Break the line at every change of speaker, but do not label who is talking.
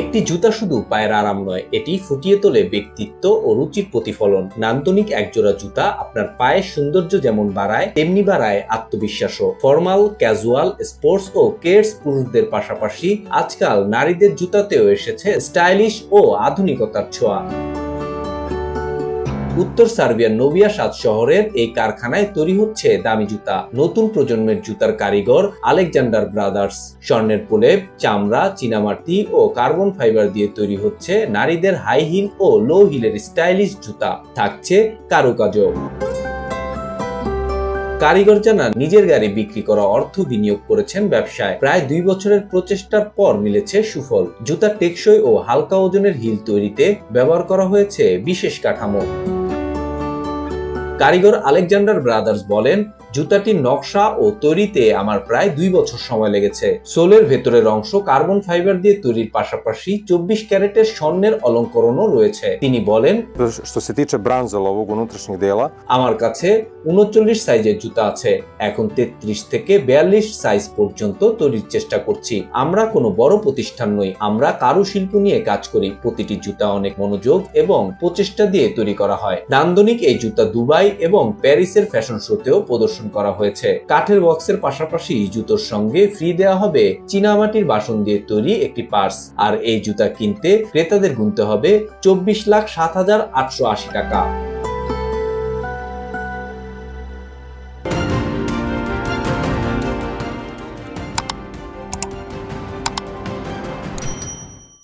একটি জুতা শুধু পায়ের আরাম নয়, এটি ফুটিয়ে তোলে ব্যক্তিত্ব ও রুচির প্রতিফলন। নান্দনিক একজোড়া জুতা আপনার পায়ের সৌন্দর্য যেমন বাড়ায়, তেমনি বাড়ায় আত্মবিশ্বাসও। ফর্মাল, ক্যাজুয়াল, স্পোর্টস ও কেয়ার্স পুরুষদের পাশাপাশি আজকাল নারীদের জুতাতেও এসেছে স্টাইলিশ ও আধুনিকতার ছোঁয়া। উত্তর সার্বিয়ার নোভিয়া সাত শহরের এই কারখানায় তৈরি হচ্ছে দামি জুতা। নতুন প্রজন্মের জুতার কারিগর আলেকজান্ডার ব্রাদার্স। স্বর্ণের প্রলেপ চামড়া, চীনামাটি ও কার্বন ফাইবার দিয়ে তৈরি হচ্ছে নারীদের হাই হিল ও লো হিলের স্টাইলিশ জুতা। থাকছে কারুকাজও। কারিগর জানান, নিজের গাড়ি বিক্রি করা অর্থ বিনিয়োগ করেছেন ব্যবসায়। প্রায় দুই বছরের প্রচেষ্টার পর মিলেছে সুফল। জুতা টেকসই ও হালকা ওজনের হিল তৈরিতে ব্যবহার করা হয়েছে বিশেষ কাঠামো। কারিগর আলেকজান্ডার ব্রাদার্স বলেন জুতাটির নকশা ও তৈরিতে আমার প্রায় দুই বছর সময় লেগেছে। সোলের ভেতরের অংশ কার্বন ফাইবার দিয়ে তৈরির পাশাপাশি চব্বিশ ক্যারেটের স্বর্ণের অলঙ্করণও রয়েছে। তিনি বলেন আমার কাছে উনচল্লিশ সাইজের জুতা আছে। এখন তেত্রিশ থেকে বিয়াল্লিশ সাইজ পর্যন্ত তৈরির চেষ্টা করছি। আমরা কোনো বড় প্রতিষ্ঠান নই। আমরা কারুশিল্প নিয়ে কাজ করি। প্রতিটি জুতা অনেক মনোযোগ এবং প্রচেষ্টা দিয়ে তৈরি করা হয়। নান্দনিক এই জুতা দুবাই এবং প্যারিসের ফ্যাশন শোতেও প্রদর্শন করা হয়েছে। কাঠের বক্সের পাশাপাশি জুতোর সঙ্গে ফ্রি দেওয়া হবে চীনামাটির বাসন দিয়ে তৈরি একটি পার্স। আর এই জুতা কিনতে ক্রেতাদের গুনতে হবে চব্বিশ লাখ সাত হাজার আটশো আশি টাকা।